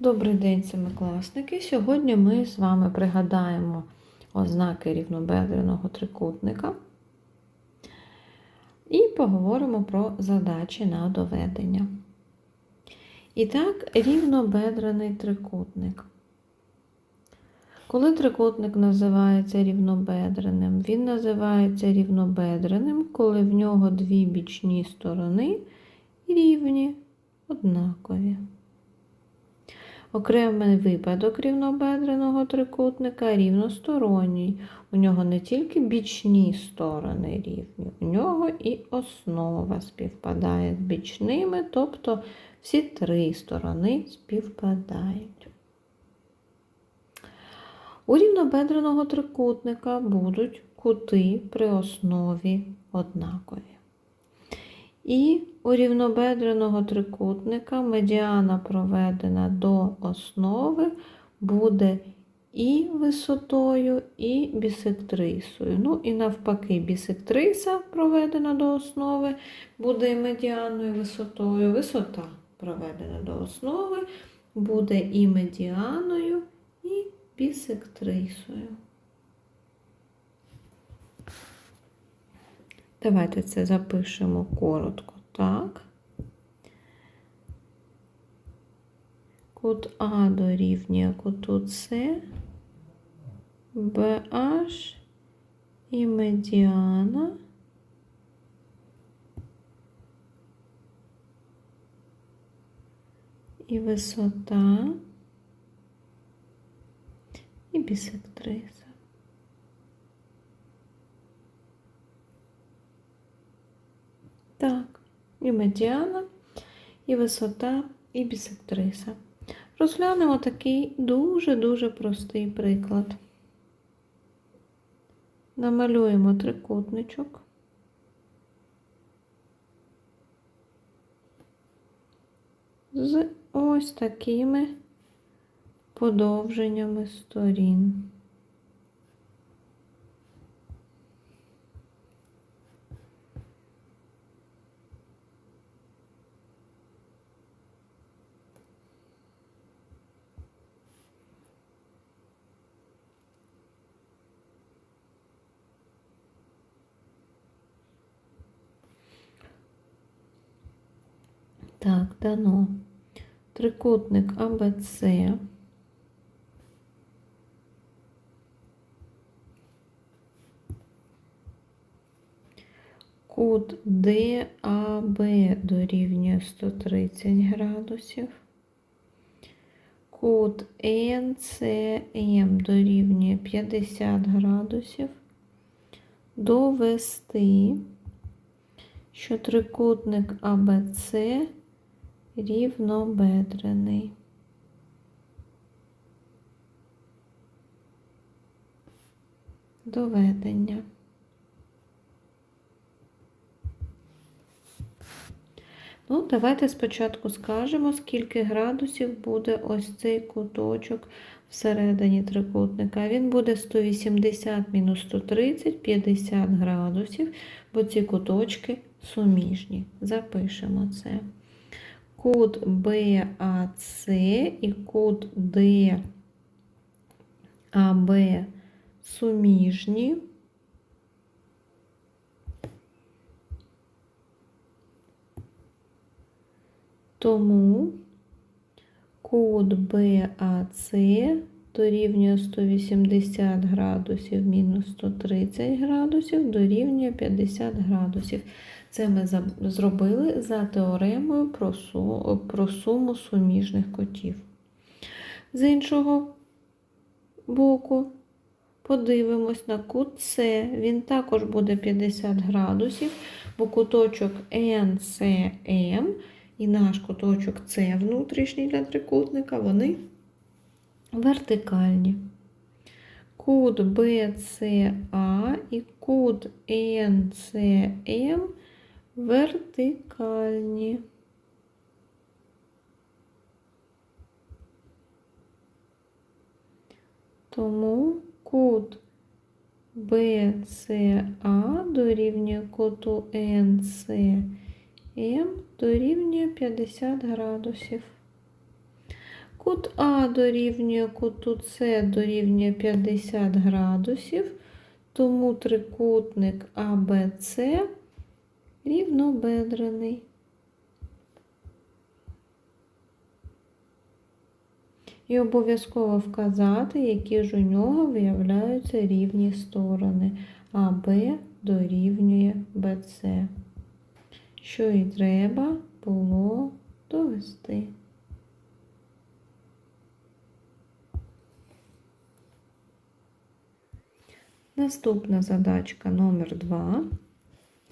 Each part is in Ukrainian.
Добрий день, семикласники! Сьогодні ми з вами пригадаємо ознаки рівнобедреного трикутника і поговоримо про задачі на доведення. І так, рівнобедрений трикутник. Коли трикутник називається рівнобедреним, він називається рівнобедреним, коли в нього дві бічні сторони рівні, однакові. Окремий випадок рівнобедреного трикутника рівносторонній. У нього не тільки бічні сторони рівні, у нього і основа співпадає з бічними, тобто всі три сторони співпадають. У рівнобедреного трикутника будуть кути при основі однакові. І у рівнобедреного трикутника медіана проведена до основи буде і висотою, і бісектрисою. Ну і навпаки, бісектриса проведена до основи буде і медіаною висотою. Висота проведена до основи буде і медіаною, і бісектрисою. Давайте це запишемо коротко, так. Кут А дорівнює куту С, BH і медіана. І висота, і бісектриса. Так, і медіана, і висота, і бісектриса. Розглянемо такий дуже-дуже простий приклад. Намалюємо трикутничок. З ось такими подовженнями сторін. Так, дано. Трикутник АБЦ. Кут ДАБ дорівнює 130 градусів. Кут НЦМ дорівнює 50 градусів. Довести, що трикутник АБЦ рівнобедрений. Доведення. Ну, давайте спочатку скажемо, скільки градусів буде ось цей куточок всередині трикутника. Він буде 180 мінус 130, 50 градусів, бо ці куточки суміжні. Запишемо це. Кут BAC і кут DAB суміжні. Тому кут BAC дорівнює 180 градусів мінус 130 градусів дорівнює 50 градусів. Це ми зробили за теоремою про, су, про суму суміжних котів. З іншого боку, подивимось на кут С. Він також буде 50 градусів, бо куточок NCM і наш куточок С внутрішній для трикутника, вони вертикальні. Кут BCA і кут NCM вертикальні. Тому кут BCA дорівнює куту NCM дорівнює 50 градусів. Кут А дорівнює куту С дорівнює 50 градусів, тому трикутник АБЦ рівнобедрений. І обов'язково вказати, які ж у нього виявляються рівні сторони. АБ дорівнює БЦ. Що і треба було довести. Наступна задачка номер 2.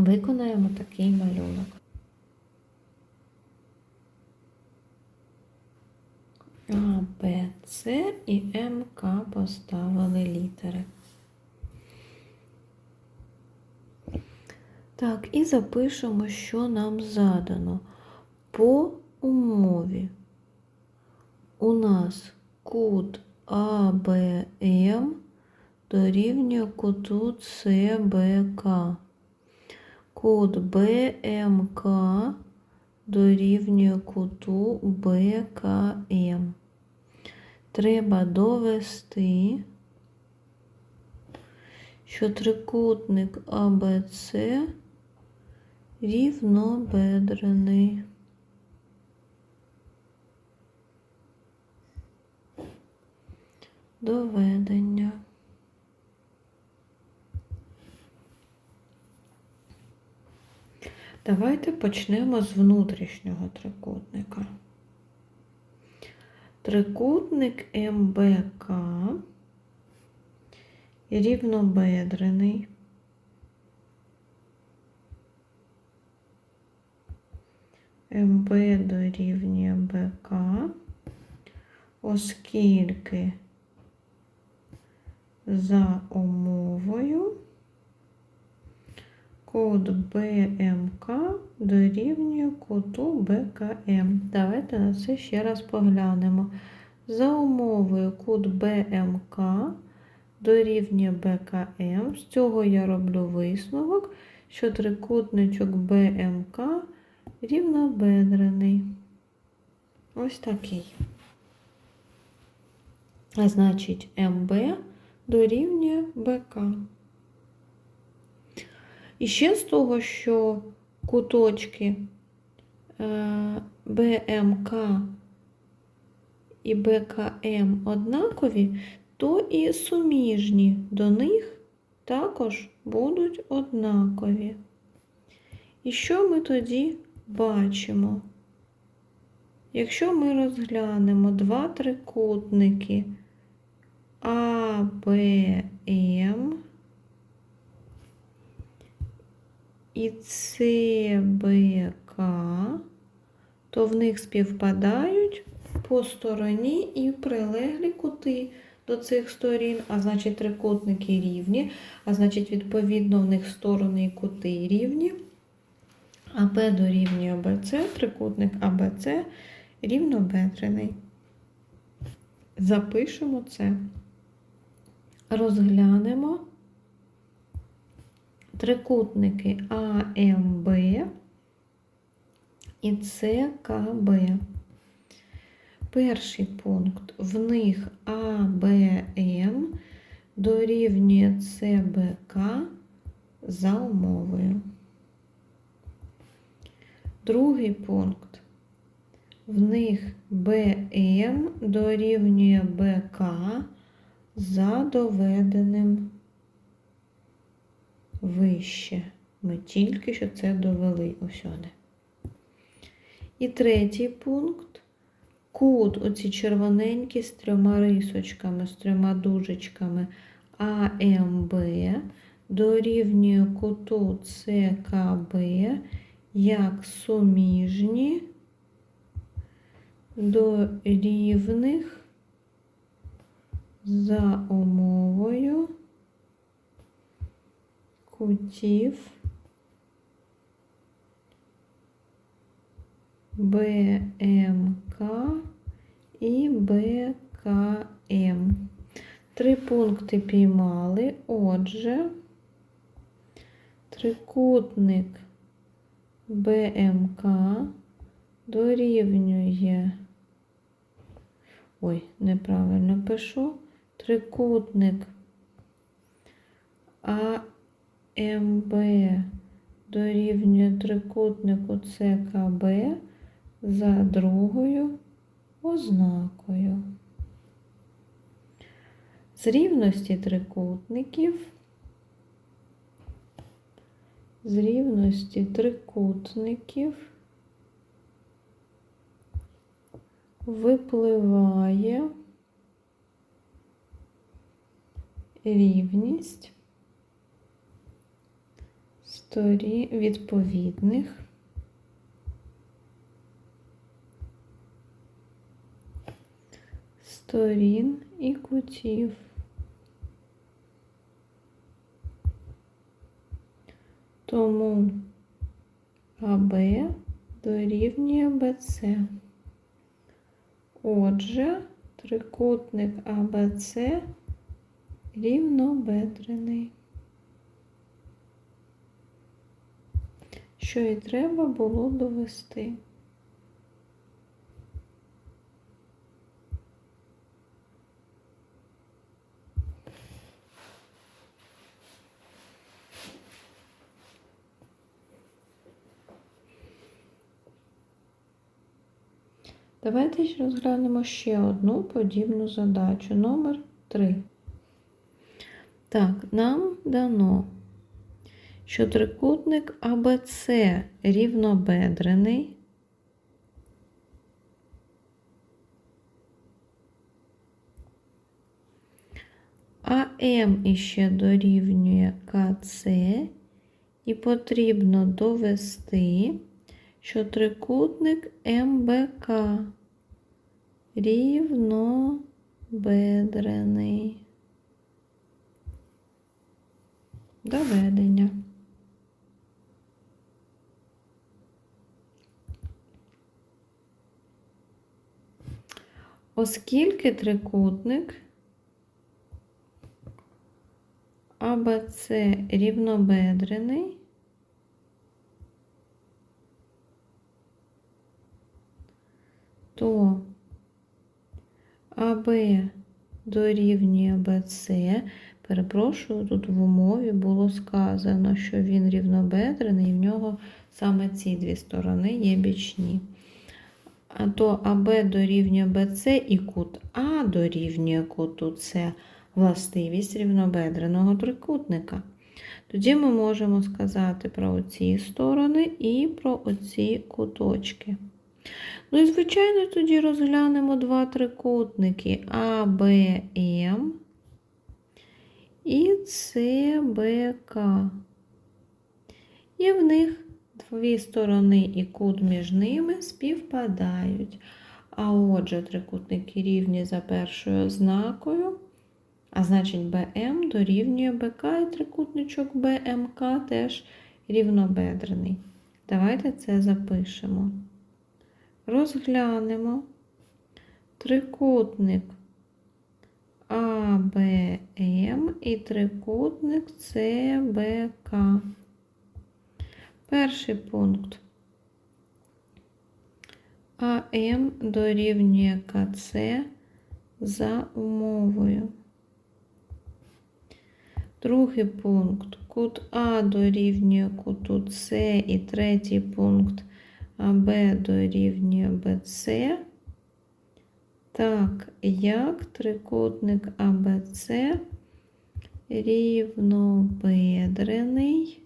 Виконаємо такий малюнок. А, Б, С і МК поставили літери. Так, і запишемо, що нам задано. По умові у нас кут АБМ дорівнює куту СБК. Кут БМК дорівнює куту БКМ. Треба довести, що трикутник АБЦ рівнобедрений. Доведення. Давайте почнемо з внутрішнього трикутника. Трикутник МБК рівнобедрений. МБ дорівнює БК, оскільки за умовою кут БМК дорівнює куту БКМ. Давайте на це ще раз поглянемо. За умовою кут БМК дорівнює БКМ. З цього я роблю висновок, що трикутничок БМК рівнобедрений. Ось такий. А значить, МБ дорівнює БК. І ще з того, що куточки е, БМК і БКМ однакові, то і суміжні до них також будуть однакові. І що ми тоді бачимо? Якщо ми розглянемо два трикутники АБМ і ЦБК, то в них співпадають по стороні і прилеглі кути до цих сторін, а значить трикутники рівні, а значить, відповідно, в них сторони і кути рівні. АБ дорівнює АБЦ, трикутник АБЦ рівнобедрений. Запишемо це. Розглянемо трикутники АМБ і ЦКБ. Перший пункт в них АБМ дорівнює ЦБК за умовою. Другий пункт. В них БМ дорівнює БК за доведеним вище. Ми тільки що це довели усюди. І третій пункт. Кут, оці червоненькі з трьома рисочками, з трьома дужечками АМБ дорівнює куту ЦКБ як суміжні до рівних за умовою кутів БМК і БКМ. Три пункти піймали. Отже, трикутник БМК дорівнює Ой, неправильно пишу. Трикутник АМБ дорівнює трикутнику ЦКБ за другою ознакою. З рівності трикутників, з рівності трикутників випливає рівність сторін відповідних сторін і кутів. Тому АБ дорівнює БЦ. Отже, трикутник АБЦ рівнобедрений. Що і треба було довести. Давайте розглянемо ще одну подібну задачу. Номер 3. Так, нам дано, що трикутник АБЦ рівнобедрений. АМ іще дорівнює КЦ, і потрібно довести, що трикутник МБК рівнобедрений. Доведення. Оскільки трикутник АБЦ рівнобедрений, то АБ дорівнює БЦ. Перепрошую, тут в умові було сказано, що він рівнобедрений, і в нього саме ці дві сторони є бічні. То АБ дорівнює БЦ і кут А дорівнює куту С властивість рівнобедреного трикутника. Тоді ми можемо сказати про оці сторони і про оці куточки. Ну і, звичайно, тоді розглянемо два трикутники АБМ і ЦБК. І в них дві сторони і кут між ними співпадають. А отже, трикутники рівні за першою ознакою, а значить БМ дорівнює БК і трикутничок БМК теж рівнобедрений. Давайте це запишемо. Розглянемо трикутник АБМ і трикутник ЦБК. Перший пункт. АМ дорівнює КЦ за умовою. Другий пункт. Кут А дорівнює куту С і третій пункт АБ дорівнює БЦ. Так, як трикутник АБЦ рівнобедрений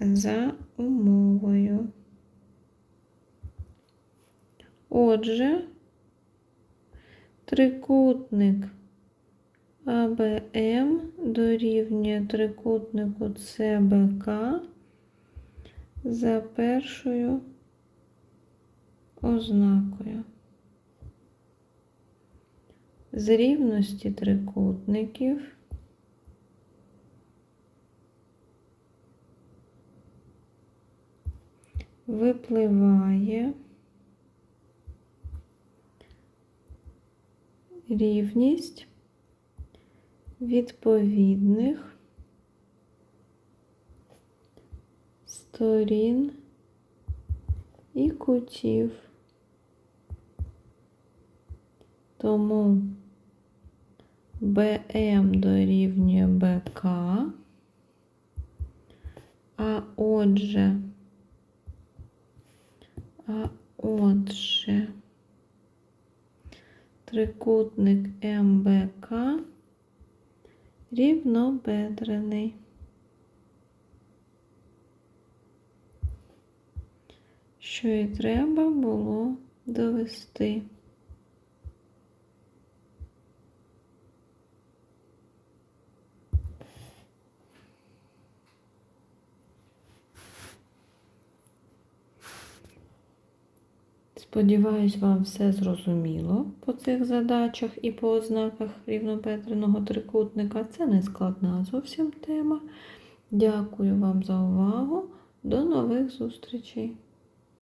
за умовою. Отже, трикутник АБМ дорівнює трикутнику ЦБК за першою ознакою. З рівності трикутників випливає рівність відповідних сторін і кутів. Тому БМ дорівнює БК. А отже, а отже, трикутник МБК рівнобедрений. Що і треба було довести. Сподіваюсь, вам все зрозуміло по цих задачах і по ознаках рівнобедреного трикутника. Це не складна зовсім тема. Дякую вам за увагу. До нових зустрічей!